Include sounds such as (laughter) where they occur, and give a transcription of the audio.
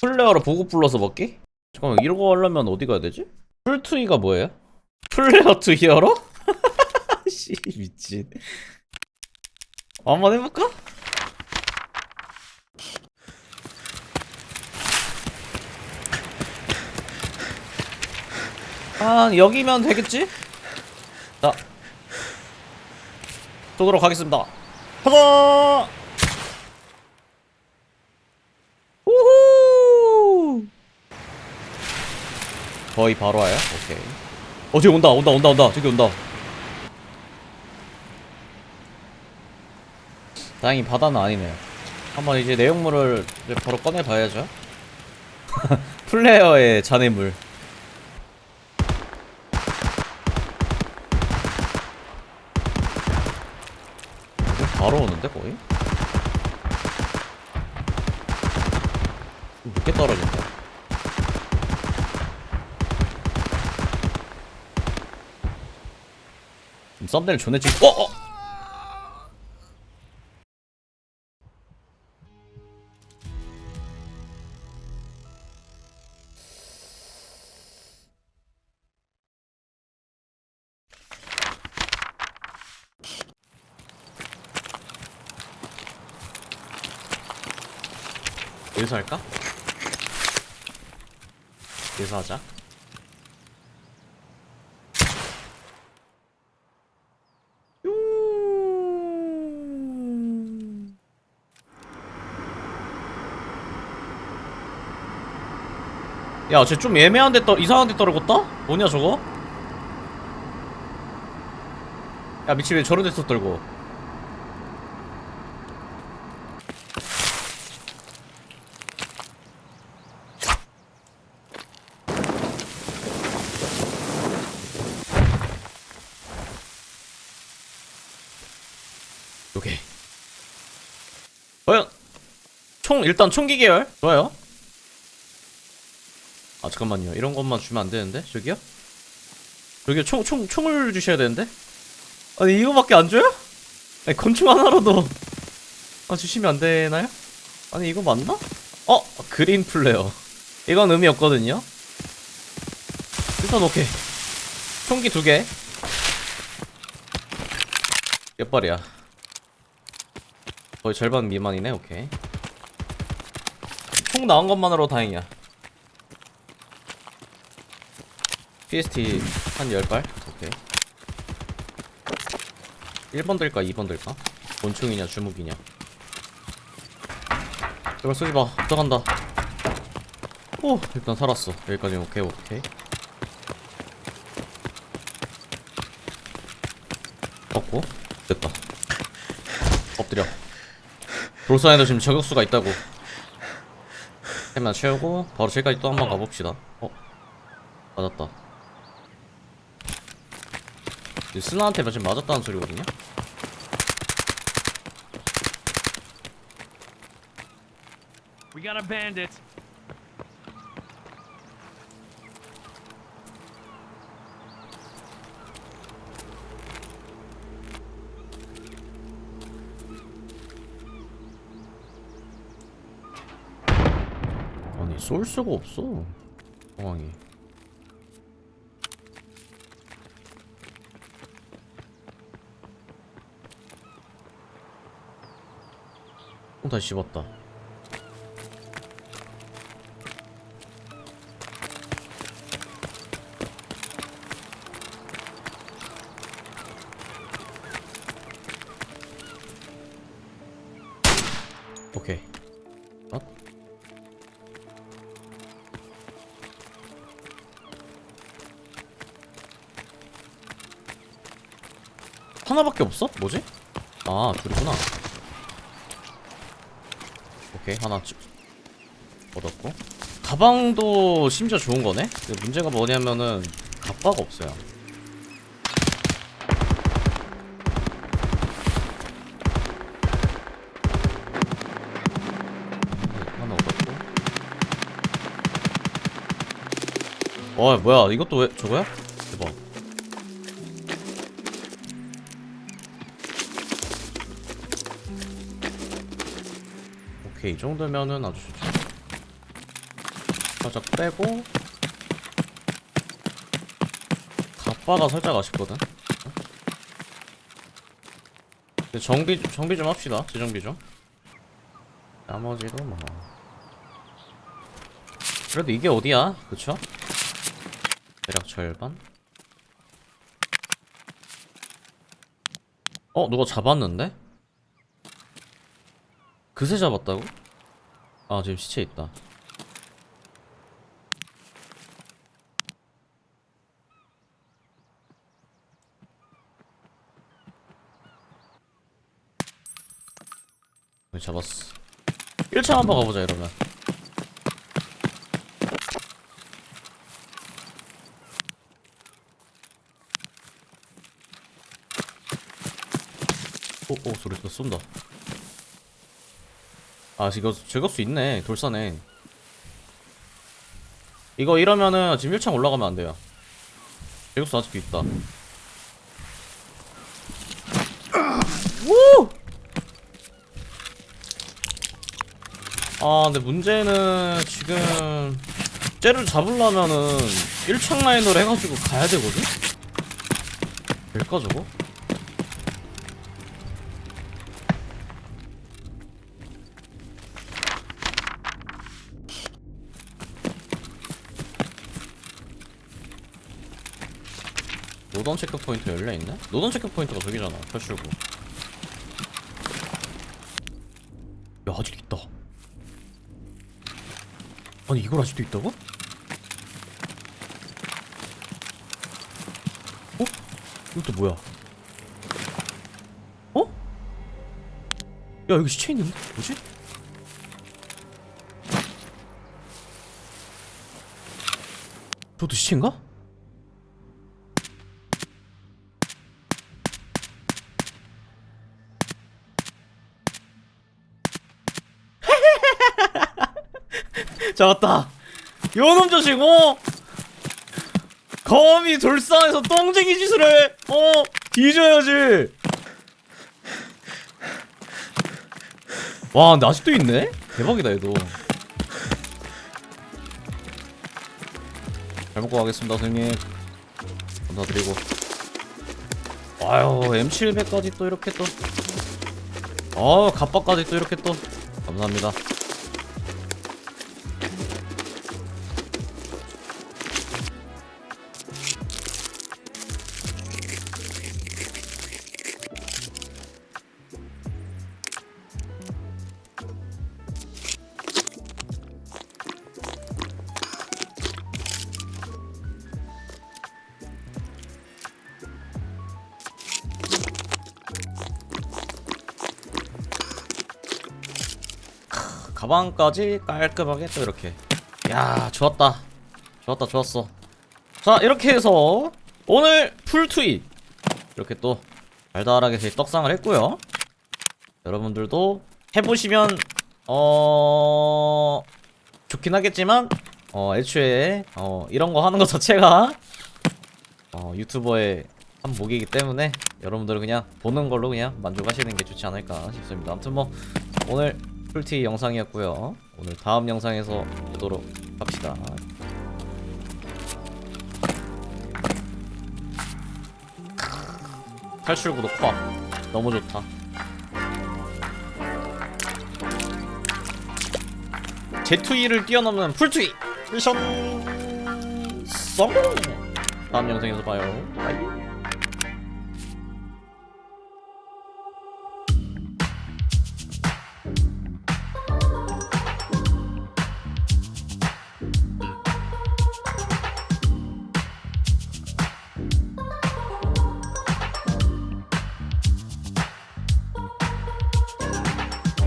플레어로 보급 불러서 먹기? 잠깐만 이러고 하려면 어디 가야 되지? 풀투이가 뭐예요? 플레어 투 히어로? (laughs) 씨 미친 한번 해볼까? 아 여기면 되겠지? 자 쏘도록 하겠습니다 가자 우후 거의 바로 와요? 오케이. 어 저기 온다 온다 온다 온다. 저기 온다. 다행히 바다는 아니네요. 한번 이제 내용물을 이제 바로 꺼내 봐야죠. (laughs) 플레이어의 잔해물. 바로 오는데 거의? 늦게 떨어진다 썸네일 존내 찍 어! 어! 여기서 할까? 여기서 하자 야, 쟤 좀 애매한 데 떠, 이상한 데 떨어졌다? 뭐냐, 저거? 야, 미친 왜 저런 데서 떨고. 오케이. 과연 총 일단 총기 계열 좋아요. 아 잠깐만요. 이런 것만 주면 안 되는데 저기요? 저기요 총 총 총을 주셔야 되는데. 아니 이거밖에 안 줘요? 아니 건축 하나라도 아 주시면 안 되나요? 아니 이거 맞나? 어 그린 플레어. 이건 의미 없거든요. 일단 오케이. 총기 두 개. 몇 발이야? 거의 절반 미만이네 오케이 총 나온 것만으로 다행이야 PST 한 10발? 오케이. 1번 들까 2번 들까? 본총이냐 주무기냐? 제발 쏘지마. 들어간다. 오 일단 살았어. 여기까지 오케이 오케이. 었고. 됐다. 엎드려. 돌산에도 지금 저격수가 있다고. 템나 채우고 바로 저기까지 또 한 번 가봅시다. 어? 맞았다. 이 스나한테 지금 맞았다는 소리거든요? We got a bandit. 아니 쏠 수가 없어 상황이 어 다시 씹었다 오케이 어? 하나밖에 없어? 뭐지? 아 둘이구나 오케이 하나 쭉 얻었고 가방도 심지어 좋은 거네? 근데 문제가 뭐냐면은 갑바가 없어요 하나 얻었고 와 뭐야 이것도 왜 저거야? 오케이 이 정도면은 아주 좋죠. 살짝 빼고. 갑바가 살짝 아쉽거든. 근데 정비 정비 좀 합시다. 재정비 좀. 나머지도 뭐. 그래도 이게 어디야? 그쵸? 대략 절반? 어 누가 잡았는데? 그새 잡았다고? 아 지금 시체 있다. 잡았어? 1차 한번 가보자 이러면. 오오 소리 또 쏜다 아 이거 제거수 있네 돌산에 이거 이러면은 지금 1창 올라가면 안 돼요 제거수 아직도 있다 우! 아 근데 문제는 지금 쟤를 잡으려면은 1창 라인으로 해가지고 가야 되거든? 될까 저거? 노던 체크 포인트 열려 있네? 노던 체크 포인트가 저기잖아. 철출구. 야 아직 있다. 아니 이걸 아직도 있다고? 어? 이것도 뭐야? 어? 야 여기 시체 있는데? 뭐지? 저도 시체인가? 잡았다. 요놈 자식, 어? 거미 돌산에서 똥쟁이 짓을 해. 어? 뒤져야지. 와, 근데 아직도 있네? 대박이다, 얘도. 잘 먹고 가겠습니다, 선생님. 감사드리고. 아유, M700까지 또 이렇게 또. 아, 갑바까지 또 이렇게 또. 감사합니다. 가방까지 깔끔하게 또 이렇게. 야 좋았다. 좋았다 좋았어. 자 이렇게 해서 오늘 풀투입. 이렇게 또 달달하게 제 떡상을 했고요. 여러분들도 해보시면 어 좋긴 하겠지만 어 애초에 어 이런 거 하는 것 자체가 어 유튜버의 한 목이기 때문에 여러분들은 그냥 보는 걸로 그냥 만족하시는 게 좋지 않을까 싶습니다. 아무튼 뭐 오늘 풀티 영상이었고요. 오늘 다음 영상에서 보도록 합시다. 탈출 구독 콱 너무 좋다. 제투이를 뛰어넘는 풀투이 미션 성공. 다음 영상에서 봐요. 바이.